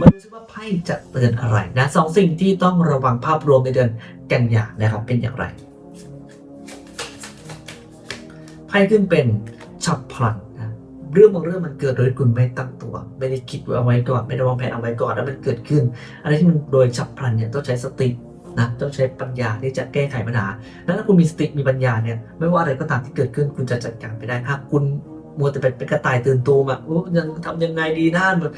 มาดูซิว่าไพ่จะเตือนอะไรนะสองสิ่งที่ต้องระวังภาพรวมในเดือนกันยานะครับเป็นอย่างไรไพ่ขึ้นเป็นฉับพลันนะเรื่องบางเรื่องมันเกิดโดยคุณไม่ตั้งตัว ไม่ได้คิดเอาไว้ก่อนไม่ได้วางแผนเอาไว้ก่อนแล้วมันเกิดขึ้น อะไรที่มันโดยฉับพลันเนี่ยต้องใช้สตินะต้องใช้ปัญญาที่จะแก้ไขปัญหาแล้วถ้าคุณมีสติมีปัญญาเนี่ยไม่ว่าอะไรก็ตามที่เกิดขึ้นคุณจะจัดการไปได้ถ้าคุณ มัวแต่เป็นเป็นกระต่ายตื่นตูมอะโอ้ยังทำยังไงดีน่ามัน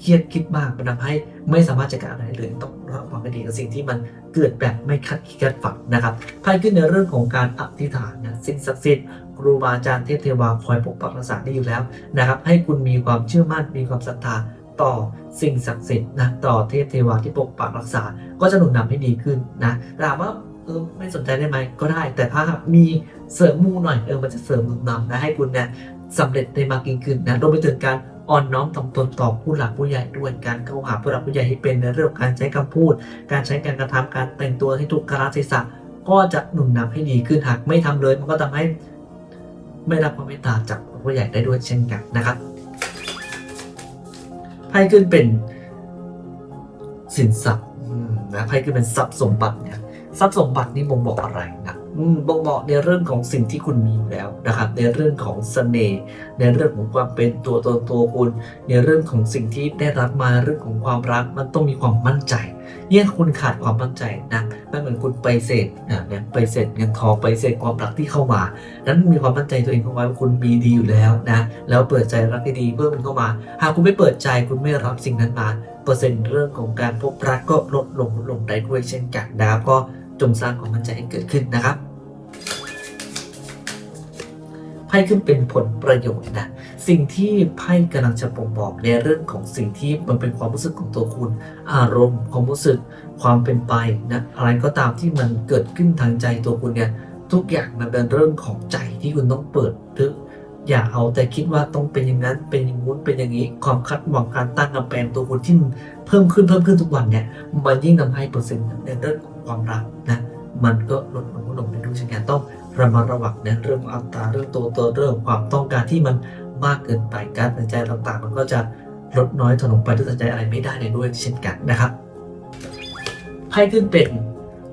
เครียดคิดมากมันทำให้ไม่สามารถจัดการอะไรเลยต้องระวังให้ดีกับสิ่งที่มันเกิดแบบไม่คาดคิดคาดฝันนะครับไพ่ขึ้นในเรื่องของการอธิษฐานนะสิ่งศักดิ์สิทธิ์ครูบาอาจารย์เทพเทวาคอยปกปักรักษาได้อยู่แล้วนะครับให้คุณมีความเชื่อมั่นมีความศรัทธาต่อสิ่งศักดิ์สิทธิ์นะต่อเทพเทวาที่ปกปักรักษา ก็จะหนุนนำให้ดีขึ้นนะถามว่าเออไม่สนใจได้ไหมก็ได้ แต่ถ้ามีเสริมมูหน่อยเออมันจะเสริมหนุนนำนะให้คุณเนี่ย สำเร็จได้มากยิ่งขึ้นนะรวมไปถึงการอ่อนน้อมถ่อมตนต่อผู้หลักผู้ใหญ่ด้วยการเข้าหาผู้หลักผู้ใหญ่ให้เป็นในเรื่องการใช้คำพูด การใช้การกระทำการแต่งตัวให้ถูกกาลเทศะก็จะหนุนนำให้ดีขึ้นหากไม่ทำเลย มันก็ทำให้ไม่รับความเมตตาจากผู้ใหญ่ได้ด้วยเช่นกันนะครับไพ่ขึ้นเป็นสินทรัพย์นะไพ่ขึ้นเป็นทรัพย์สมบัติเนี่ยทรัพย์สมบัตินี่บ่งบอกอะไรนะ บ่งบอกในเรื่องของสิ่งที่คุณมีอยู่แล้วนะครับ ในเรื่องของเสน่ห์ในเรื่องของความเป็นตัวตนตัวคุณ ในเรื่องของสิ่งที่ได้รับมาเรื่องของความรักมันต้องมีความมั่นใจเนี่ยคุณขาดความมั่นใจนะไม่เหมือนคุณไปเสษนะเนี่ยไปเสษเงินทองไปเสษความรักที่เข้ามา นั้นมีความมั่นใจตัวเองเข้าไว้ว่าคุณมีดีอยู่แล้วนะแล้วเปิดใจรักให้ดีเพิ่มมันเข้ามา หากคุณไม่เปิดใจคุณไม่รับสิ่งนั้นมาเปอร์เซ็นต์เรื่องของการพบรักก็ลดลงลดลงได้ด้วยเช่นกันนะครับก็ จงสร้างความมั่นใจให้เกิดขึ้นนะครับไพ่ขึ้นเป็นผลประโยชน์นะสิ่งที่ไพ่กำลังจะบ่งบอกในเรื่องของสิ่งที่มันเป็นความรู้สึกของตัวคุณ อารมณ์ความรู้สึกความเป็นไปนะอะไรก็ตามที่มันเกิดขึ้นทางใจตัวคุณเนี่ยทุกอย่างมันเป็นเรื่องของใจที่คุณต้องเปิดหรืออย่าเอาแต่คิดว่าต้องเป็นอย่างนั้นเป็นอย่างนู้นเป็นอย่างนี้ ความคาดหวังการตั้งกำแพงตัวคุณที่เพิ่มขึ้นเพิ่มขึ้นทุกวันเนี่ยมันยิ่งทำให้เปอร์เซ็นต์ในเรื่องของ ความรักนะมันก็ลดลงลดลงไปด้วยเช่นกันต้องระมัดระวังในเรื่องอัตราเรื่องตัวตนเรื่องความต้องการที่มันมากเกินไปการตัดใจต่างๆ มันก็จะลดน้อยถนอมไปด้วยตัดใจอะไรไม่ได้เลยด้วยเช่นกันนะครับไพ่ขึ้นเป็น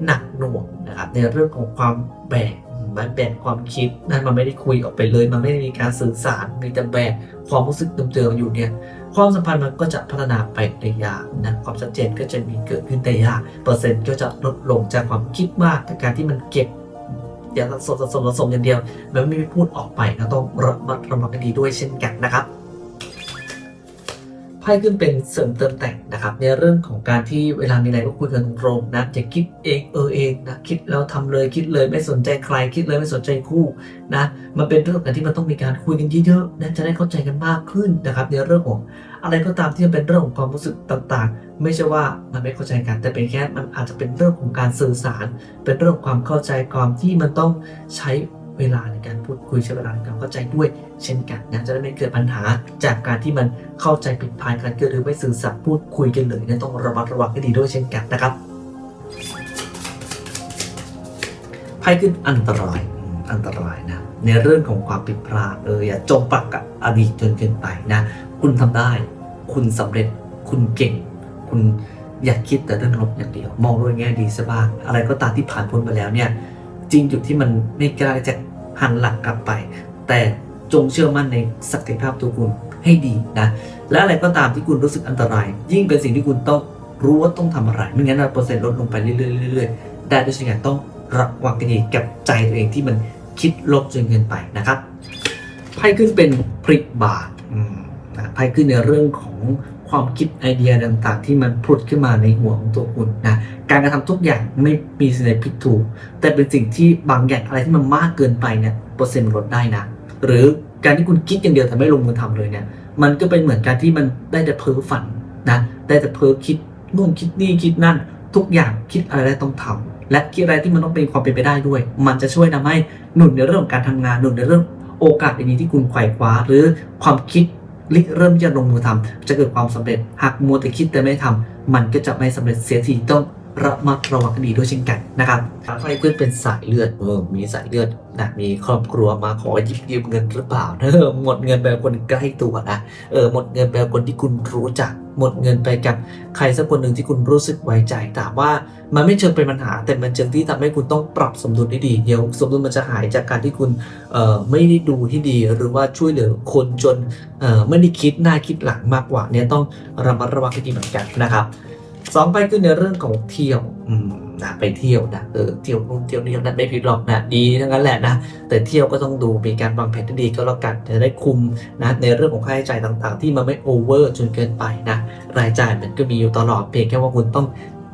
หนักหน่วงนะครับในเรื่องของความแบก มันแบกความคิดนั่นมันไม่ได้คุยออกไปเลย มันไม่ได้มีการสื่อสาร มีแต่แบกความรู้สึกเดิมๆอยู่เนี่ย ความสัมพันธ์มันก็จะพัฒนาไปได้ยากนะ ความชัดเจนก็จะมีเกิดขึ้นได้ยาก เปอร์เซ็นต์ก็จะลดลงจากความคิดมากจากการที่มันเก็บอย่างสะสมสะสมสะสมอย่างเดียว มันไม่พูดออกไปนะต้องระมัดระวังกันดีด้วยเช่นกันนะครับ ไพ่ขึ้นเป็นเสริมเติมแต่งนะครับในเรื่องของการที่เวลามีอะไรก็คุยกันตรงๆนะอย่าคิดเองเออเองนะคิดแล้วทำเลยคิดเลยไม่สนใจใครคิดเลยไม่สนใจคู่นะมันเป็นเรื่องการที่มันต้องมีการคุยกันเยอะๆนะจะได้เข้าใจกันมากขึ้นนะครับในเรื่องของอะไรก็ตามที่เป็นเรื่องของความรู้สึกต่างๆ ไม่ใช่ว่ามันไม่เข้าใจกัน แต่เป็นแค่มันอาจจะเป็นเรื่องของการสื่อสาร เป็นเรื่องของความเข้าใจความที่มันต้องใช้เวลาในการพูดคุยใช้เวลาในการเข้าใจด้วยเช่นกันนะจะได้ไม่เกิดปัญหาจากการที่มันเข้าใจผิดพลาดกันเกิดหรือไม่สื่อสารพูดคุยกันเลยนี่ยต้องระมัดระวังให้ดีด้วยเช่นกันนะครับไพ่ขึ้นอันตรายอันตรายนะในเรื่องของความผิดพลาดเอออย่าจมปักกับอดีตจนเกินไปนะ คุณทำได้ คุณสำเร็จคุณเก่ง คุณอย่าคิดแต่เรื่องลบอย่างเดียว มองโดยแง่ดีซะบ้าง อะไรก็ตามที่ผ่านพ้นมาแล้วเนี่ย จริงจุดที่มันไม่กล้าจะหันหลังกลับไป แต่ จงเชื่อมั่นในศักยภาพตัวคุณให้ดีนะ และอะไรก็ตามที่คุณรู้สึกอันตราย ยิ่งเป็นสิ่งที่คุณต้องรู้ว่าต้องทำอะไรไม่งั้นเปอร์เซ็นต์ลดลงไปเรื่อยๆได้ด้วยเช่นกันต้องระวังกันดีกับใจตัวเองที่มันคิดลบจนเกินไปนะครับไพ่ขึ้นเป็นพริกบาทนะไพ่ขึ้นในเรื่องของความคิดไอเดียต่างๆ ที่มันผุดขึ้นมาในหัวของตัวคุณนะการกระทำทุกอย่างไม่มีสิ่งใดผิดถูก แต่เป็นสิ่งที่บางอย่างอะไรที่มันมากเกินไปเนี่ยเปอร์เซ็นต์ลดได้นะ หรือการที่คุณคิดอย่างเดียวแต่ไม่ลงมือทำเลยเนี่ยมันก็เป็นเหมือนการที่มันได้แต่เพ้อฝันนะได้แต่เพ้อคิดนู่นคิดนี่คิดนั่น ทุกอย่างคิดอะไรได้ต้องทำและคิดอะไรที่มันต้องเป็นความเป็นไปได้ด้วย มันจะช่วยทำให้หนุนในเรื่องของการทำงานหนุนในเรื่องโอกาสดีๆที่คุณไขว่คว้า หรือความคิดริเริ่มที่จะลงมือทำจะเกิดความสำเร็จหากมัวแต่คิดแต่ไม่ทำมันก็จะไม่สำเร็จเสียทีต้อง ระมัดระวังกันดีด้วยเช่นกันนะครับไฟเพื่อนเป็นสายเลือดเออมีสายเลือดนะมีครอบครัวมาขอหยิบยืมเงินหรือเปล่าเออหมดเงินไปกับคนใกล้ตัวนะเออหมดเงินไปกับคนที่คุณรู้จัก หมดเงินไปกับใครสักคนหนึ่งที่คุณรู้สึกไว้ใจถามว่ามันไม่เชิงเป็นปัญหา แต่มันเชิงที่ทำให้คุณต้องปรับสมดุลให้ดีเดี๋ยวสมดุลมันจะหายจากการที่คุณเอ่อไม่ได้ดูที่ดี หรือว่าช่วยเหลือคนจนเอ่อไม่ได้คิดหน้าคิดหลังมากกว่าเนี่ยต้องระมัดระวังให้ดีเหมือนกันนะครับ สองไปคือในเรื่องของเที่ยวอืมนะไปเที่ยวนะเออเที่ยวนู่นเที่ยวนี่นั่นไม่ผิดหรอกนะดีทั้งนั้นแหละนะแต่เที่ยวก็ต้องดูมีการวางแผนที่ดีก็แล้วกันจะได้คุมนะในเรื่องของค่าใช้จ่ายต่างๆ ที่มันไม่โอเวอร์จนเกินไปนะรายจ่ายมันก็มีอยู่ตลอดเพียงแค่ว่าคุณต้อง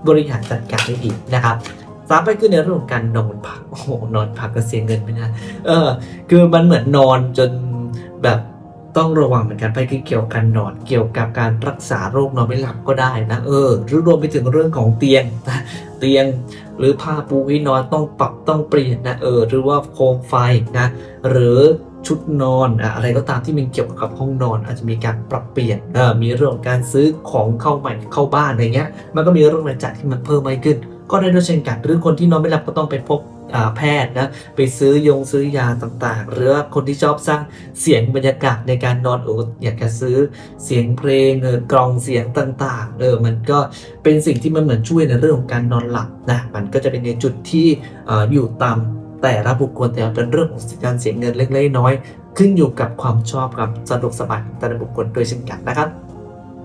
บริหารจัดการให้ดีนะครับสามไปคือในเรื่องของการนอนพักโอ้โหนอนพักก็เสียเงินไปนะเออคือมันเหมือนนอนจนแบบ ต้องระวังเหมือนกันไปเกี่ยวกับการนอน เกี่ยวกับการรักษาโรคนอนไม่หลับก็ได้นะเออหรือรวมไปถึงเรื่องของเตียงนะเตียงหรือผ้าปูที่นอนต้องปรับต้องเปลี่ยนนะเออหรือว่าโคมไฟนะหรือชุดนอนอะไรก็ตามที่มันเกี่ยวกับห้องนอน อาจจะมีการปรับเปลี่ยนมีเรื่องของการซื้อของเข้าใหม่เข้าบ้านอะไรเงี้ยมันก็มีเรื่องรายจ่ายที่มันเพิ่มมากขึ้น ก็ได้ด้วยเช่นกัน หรือคนที่นอนไม่หลับก็ต้องไปพบแพทย์นะไปซื้อยงซื้อยาต่างๆ หรือว่าคนที่ชอบสร้างเสียงบรรยากาศในการนอนโอ้อยากจะซื้อเสียงเพลงเออกลองเสียงต่างๆเออมันก็เป็นสิ่งที่มันเหมือนช่วยในเรื่องของการนอนหลับนะมันก็จะเป็นในจุดที่ออยู่ตามแต่ละบุคคลแต่เป็นเรื่องของการเสียเงินเล็กๆน้อยขึ้นอยู่กับความชอบกับสะดวกสบายแต่ละบุคคลโดยเช่นกันนะครับ